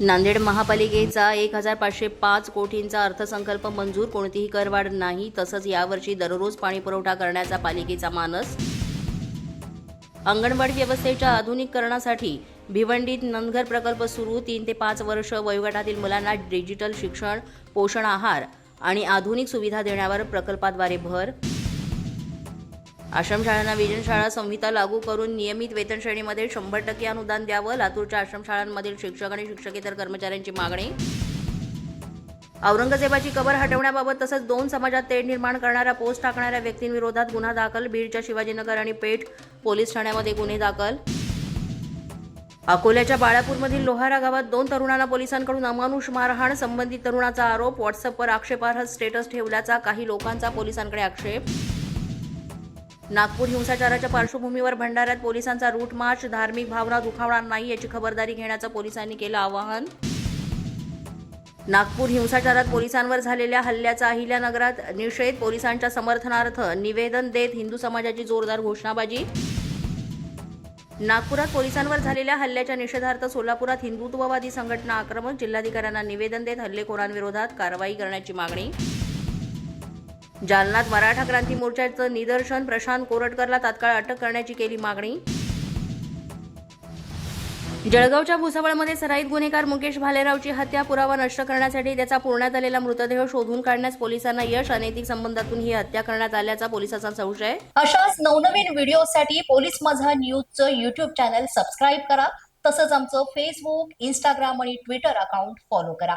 नांदेड महापालिकेचा एक हजार पाचशे पाच कोटींचा अर्थसंकल्प मंजूर कोणतीही करवाढ नाही तसंच यावर्षी दररोज पाणीपुरवठा करण्याचा पालिकेचा मानस. अंगणवाडी व्यवस्थेच्या आधुनिकीकरणासाठी भिवंडीत नंदघर प्रकल्प सुरू तीन ते पाच वर्ष वयोगटातील मुलांना डिजिटल शिक्षण पोषण आहार आणि आधुनिक सुविधा देण्यावर प्रकल्पाद्वारे भर आश्रमशाळांना वेतनशाळा संहिता लागू करून नियमित वेतन श्रेणीमध्ये शंभर टक्के अनुदान द्यावं. लातूरच्या आश्रमशाळांमधील शिक्षक आणि शिक्षकेतर कर्मचाऱ्यांची मागणी. औरंगजेबाची कबर हटवण्याबाबत तसंच दोन समाजात तेढ निर्माण करणाऱ्या पोस्ट टाकणाऱ्या व्यक्तींविरोधात गुन्हा दाखल. बीडच्या शिवाजीनगर आणि पेठ पोलीस ठाण्यामध्ये गुन्हे दाखल. अकोल्याच्या बाळापूरमधील लोहारा गावात दोन तरुणांना पोलिसांकडून अमानुष मारहाण संबंधित तरुणाचा आरोप. व्हॉट्सअपवर आक्षेपार्ह स्टेटस ठेवल्याचा काही लोकांचा पोलिसांकडे आक्षेप. नागपूर हिंसाचाराच्या पार्श्वभूमीवर भंडाऱ्यात पोलिसांचा रूट मार्च धार्मिक भावना दुखावणार नाही याची खबरदारी घेण्याचं पोलिसांनी केलं आवाहन. नागपूर हिंसाचारात पोलिसांवर झालेल्या हल्ल्याचा अहिल्यानगरात निषेध पोलिसांच्या समर्थनार्थ निवेदन देत हिंदू समाजाची जोरदार घोषणाबाजी. नागपुरात पोलिसांवर झालेल्या हल्ल्याच्या निषेधार्थ सोलापुरात हिंदुत्ववादी संघटना आक्रमक जिल्हाधिकाऱ्यांना निवेदन देत हल्लेखोरांविरोधात कारवाई करण्याची मागणी. जालनात मराठा क्रांती मोर्चाचं निदर्शन प्रशांत कोरटकरला तात्काळ अटक करण्याची केली मागणी. जळगावच्या भुसावळमध्ये सराईत गुन्हेगार मुकेश भालेरावची हत्या पुरावा नष्ट करण्यासाठी त्याचा पुरण्यात आलेला मृतदेह शोधून काढण्यास पोलिसांना यश अनैतिक संबंधातून ही हत्या करण्यात आल्याचा पोलिसांचा संशय. अशाच नवनवीन व्हिडिओसाठी पोलीस माझा न्यूजचं युट्यूब चॅनल सबस्क्राईब करा. तसंच आमचं फेसबुक इंस्टाग्राम आणि ट्विटर अकाउंट फॉलो करा.